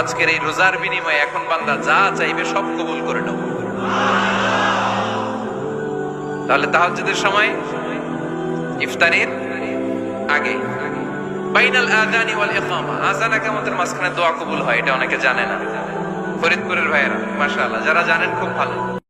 আজকের এই রোজার বিনিময়ে এখন বান্দা যা চাইবে সব কবুল করে নেব। তাহলে তাহাজ্জুদের সময়, ইফতারের আগে, বাইনাল আযানি ওয়াল ইকামা। আযান ইকামতের মাঝখানে দোয়া কবুল হয়, এটা অনেকে জানে না। ফরিদপুরের ভাইয়েরা, মাশাআল্লাহ, যারা জানেন খুব ভালো।